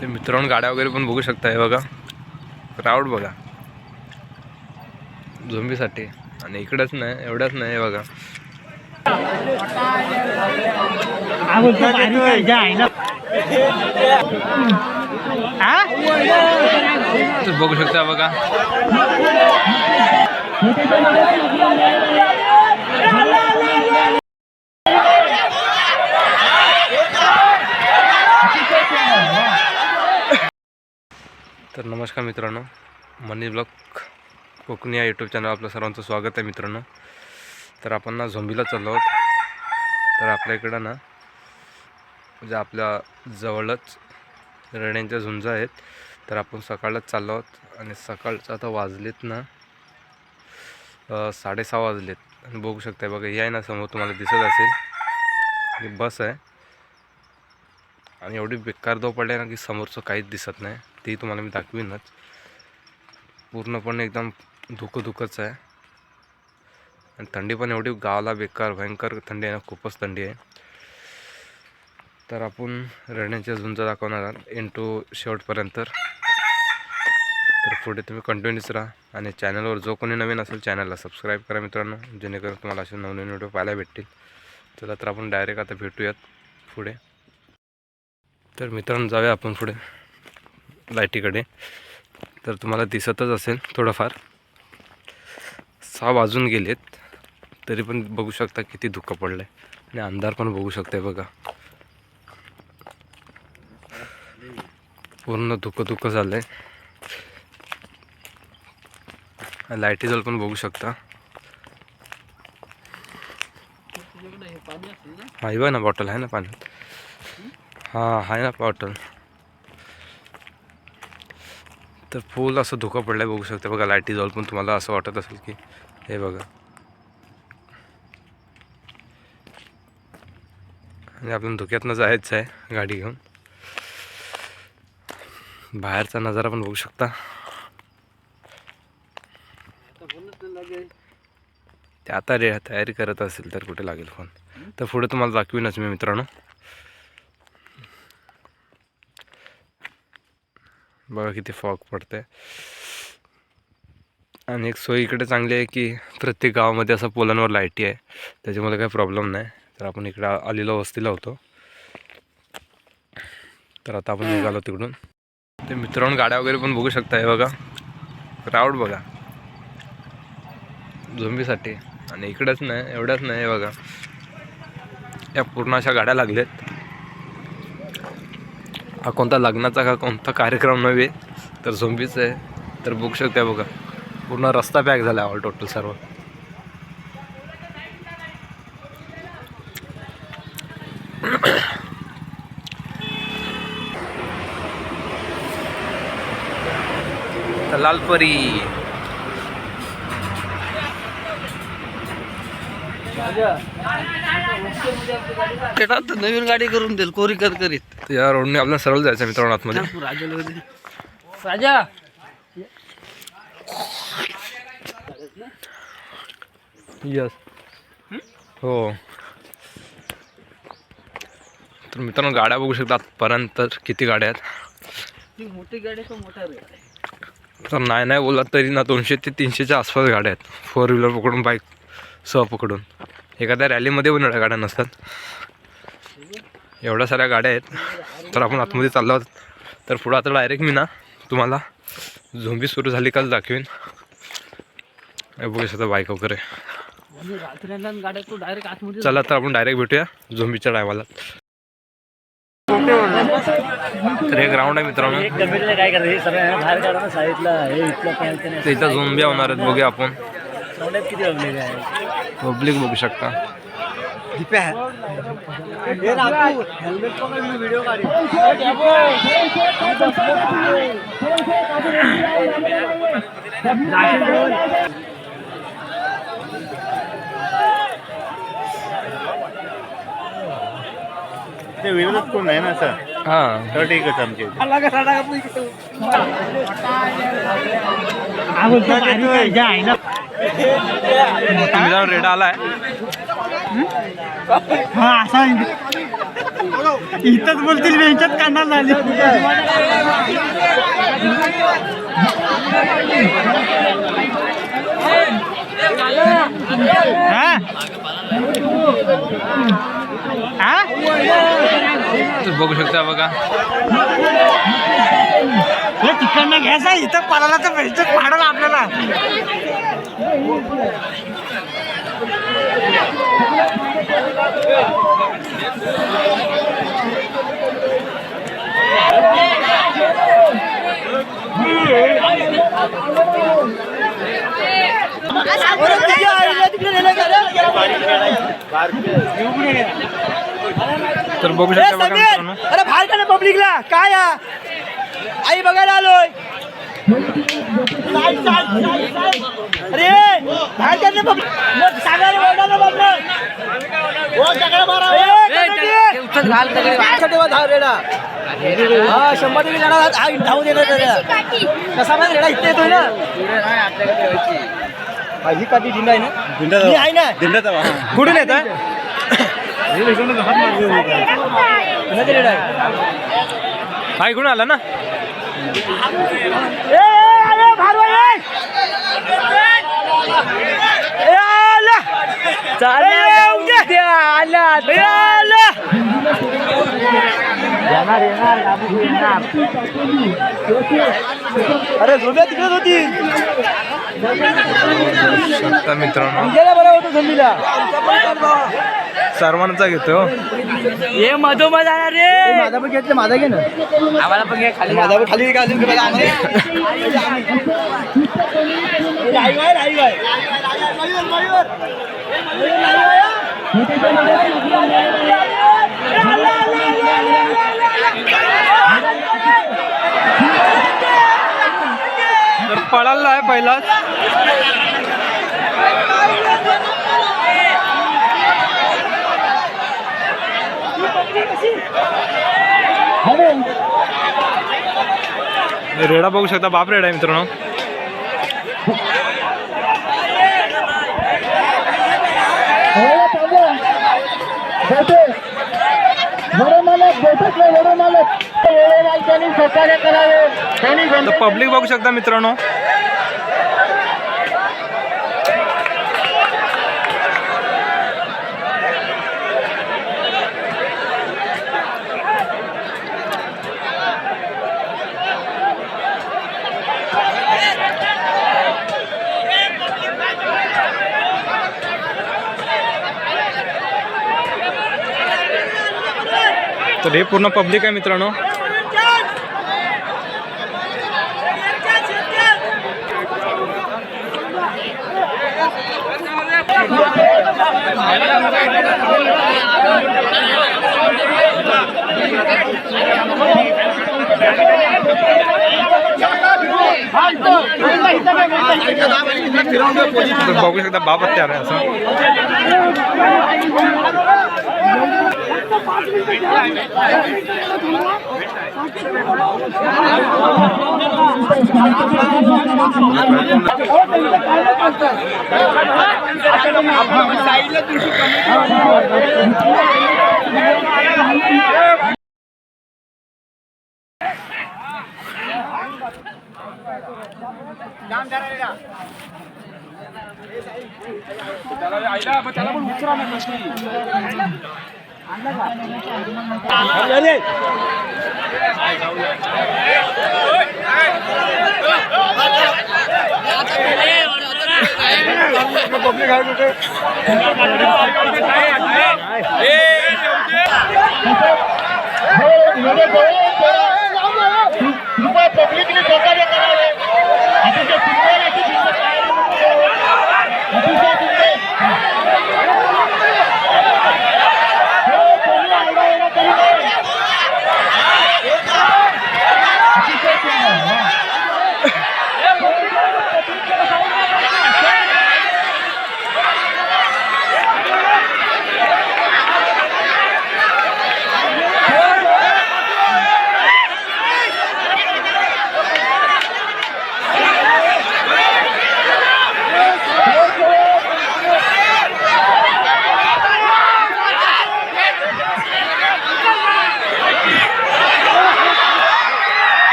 ते मित्रांनो गाड्या वगैरे पण बघू शकता हे बघा. क्राऊड बघा. झोंबीसाठी आणि इकडंच नाही एवढंच नाही हे बघा बघू शकता बघा तर नमस्कार मित्रांनो मनी ब्लॉक कोकणी या यूट्यूब चॅनल आपलं सर्वांचं स्वागत आहे मित्रांनो. तर आपण ना झोंबीला चाललो आहोत. तर आपल्या इकडं ना म्हणजे आपल्या जवळच रेण्यांच्या झुंज आहेत. तर आपण सकाळलाच चाललो आहोत आणि सकाळचं आता वाजलेत ना साडेसहा वाजलेत. आणि बघू शकताय बघा हे आहे ना समोर तुम्हाला दिसत असेल. ही बस आहे. आणि एवढी बेकार दव पडली ना की समोरचं काहीच दिसत नाही. ते तुम्हाला मी दाखवीनच. पूर्णपणे एकदम धुकं धुकंच आहे. आणि थंडी पण एवढी गावाला बेकार भयंकर थंडी आहे ना खूपच थंडी आहे. तर आपण रण्याच्या झुंज दाखवणार आहात. एन टू शेवटपर्यंत तर पुढे तुम्ही कंटिन्यूच राहा. आणि चॅनलवर जो कोणी नवीन असेल चॅनलला सबस्क्राईब करा मित्रांनो. जेणेकरून तुम्हाला असे नवनवीन व्हिडिओ पाहायला भेटतील. चला तर आपण डायरेक्ट आता भेटूयात पुढे. तर मित्रांनो जाऊया आपण पुढे. लाईटीकडे. तर तुम्हाला दिसतच असेल थोडंफार. सहा वाजून गेलेत. तरी पण बघू शकता किती धुकं पडलं आहे आणि अंधार पण बघू शकते बघा. पूर्ण धुकं धुकं झालं आहे लाईटी जल पण बघू शकता. हा ना बॉटल आहे ना पाण्यात? हा आहे ना बॉटल. तर फुल असं धोका पडलं आहे बघू शकता. बघा लाईटी जवळ पण तुम्हाला असं वाटत असेल की हे बघा. आणि आपण धुक्यातनं जायचं आहे गाडी घेऊन. बाहेरचा नजारा पण बघू शकता. ते आता रे तयारी करत असेल तर कुठे लागेल फोन तर पुढे तुम्हाला दाखवीनच मी मित्रांनो. बघा किती फॉग पडते आणि एक सोय इकडे चांगली आहे की प्रत्येक गावामध्ये असं पोलांवर लाईटी आहे. त्याच्यामुळे काही प्रॉब्लेम नाही. तर आपण इकडे आलेलो वस्तीला होतो. तर आता आपण निघालो तिकडून. ते मित्रांनो गाड्या वगैरे पण बघू शकता हे बघा. क्राऊड बघा. झोंबीसाठी आणि इकडंच नाही एवढंच नाही हे बघा. या पूर्ण अशा गाड्या लागल्यात. हा कोणता लग्नाचा का कोणता कार्यक्रम नव्हे तर झोंबीच आहे. तर बघू शकता बघा. पूर्ण रस्ता पॅक झाला ऑल टोटल सर्व. लालपरी. नवीन गाडी करून देईल कोरी कर करीत? या रोडने आपल्याला सरळ जायचं मित्रांनो आतमध्ये. राजा यस हो. तर मित्रांनो गाड्या बघू शकता आतपर्यंत तर किती गाड्या आहेत. ती मोठी गाडी मोठा तर नाही नाही बोलला तरी ना दोनशे ते तीनशेच्या आसपास गाड्या आहेत. फोर व्हीलर पकडून बाईक सह पकडून. एखाद्या रॅलीमध्ये पण गाड्या नसतात. एवढ्या साऱ्या गाड्या आहेत. तर आपण आतमध्ये चाललो आहोत. तर पुढं आता डायरेक्ट मी ना तुम्हाला झोंबी सुरू झाली काल दाखवीन. बघूया बघू शकता बाईक वगैरे. चला तर आपण डायरेक्ट भेटूया झोंबीच्या टायमाला तर हे ग्राउंड आहे मित्रांनो. तिथं झोंबी होणार आहेत बघूया आपण. पब्लिक बघू शकता हेल्मेट पण व्हिडिओ काढ ते विरोधात कोण नाही ना सर? हां. तर ठीकच आमचे. रेडा आलाय. इथंच बोलतील बेंचात काढणार झाली. हा? हा? बघू शकता बघा. हे तिकडनं घ्यायचा इथं पळाला तर पाडलं आपल्याला. तर बघू शकता अरे बाहेर का पब्लिकला? काय? आई बघायला आलोय. अरे बाहेर का नाही पब्लिक दगडी. मागचं ठेवा दहा रेडा. हा, शंभर टक्के रेडा हा धावून येणार त्याला. कसा माहिती रेडा इथे येतोय ना हा, ही काठी दिंडा आहे ना ही आहे ना कुठून येत कुणाची रेडा आहे हा इकडून आला ना ए, ए, अरे, भारवा, ए! ए, आला! ए, उद्या! ए, आला! अरे झोप्या तिकडेच होती. आता मित्रांनो. गेला बरं होतं झोंबीला. सर्वांचा घेतो हे. मधोमध जाणार रे. माझा पण घेतलं माझा घे ना. आम्हाला पण घे खाली माझा पण खाली का अजून तर पळाला आहे पहिलाच. रेडा बघू शकता बाप रेडा आहे मित्रांनो. हो, तर पब्लिक बघू शकता मित्रांनो. तर हे पूर्ण पब्लिक आहे मित्रांनो. बघू शकता बाप हत्यार आहे असं. त्याला आईला त्याला पण उचरा ना कशी पब्लिक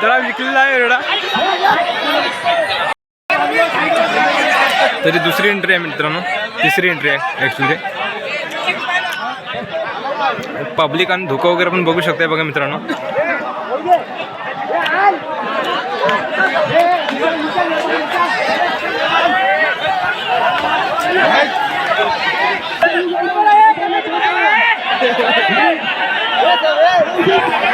त्याला विकलेला आहे तरी दुसरी एंट्री आहे मित्रांनो. तिसरी एंट्री आहे ॲक्च्युली पब्लिक आणि धुकं वगैरे पण बघू शकते बघा मित्रांनो. Thank you.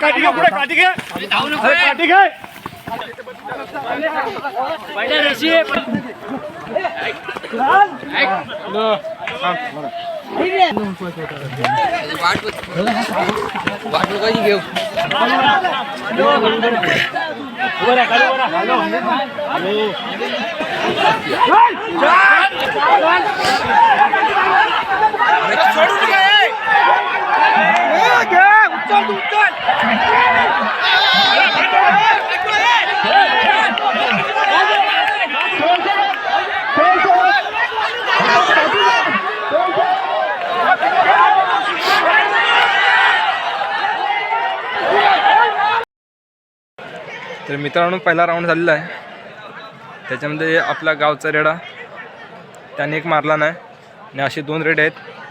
કાઢી ગયા કાઢી ગયા કાઢી तर मित्रांनो पहिला राऊंड झालेला आहे. त्याच्यामध्ये आपला गावचा रेडा. त्याने एक मारला नाही. आणि असे दोन रेडे आहेत.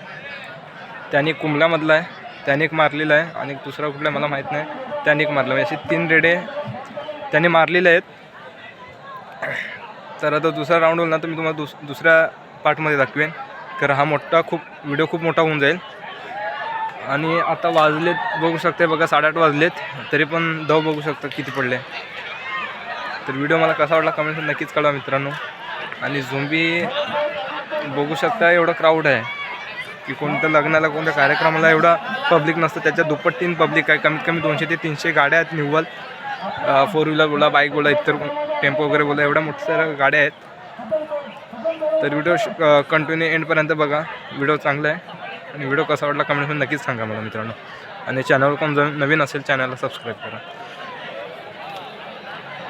त्याने कुंबलामधला कुंबल्यामधला आहे त्याने एक मारलेला आहे आणि एक दुसरा कुठला मला माहीत नाही. त्याने एक मारला म्हणजे असे तीन रेडे त्याने मारलेले आहेत. तर आता दुसरा राऊंड होईल ना तर मी तुम्हाला दुस दुसऱ्या पार्टमध्ये दाखवेन. कारण हा मोठा खूप व्हिडिओ खूप मोठा होऊन जाईल. आणि आता वाजलेत बघू शकते बघा साडेआठ वाजलेत. तरी पण दव बघू शकता किती पडले. तर व्हिडिओ मला कसा वाटला कमेंट नक्कीच कळवा मित्रांनो. आणि झोंबी बघू शकता एवढं क्राऊड आहे. की कोणत्या लग्नाला कोणत्या कार्यक्रमाला एवढा पब्लिक नसतं. त्याच्या दुप्पट तीन पब्लिक आहे. कमीत कमी दोनशे ते तीनशे गाड्या आहेत. निव्वल फोर व्हीलर बोला बाईक बोला इतर टेम्पो वगैरे बोला एवढ्या मोठ्या साऱ्या गाड्या आहेत. तर व्हिडिओ कंटिन्यू एंडपर्यंत बघा. व्हिडिओ चांगला आहे. आणि व्हिडिओ कसा वाटला कमेंटमध्ये नक्कीच सांगा मला मित्रांनो. आणि चॅनलवर कोण जर नवीन असेल चॅनलला सबस्क्राईब करा.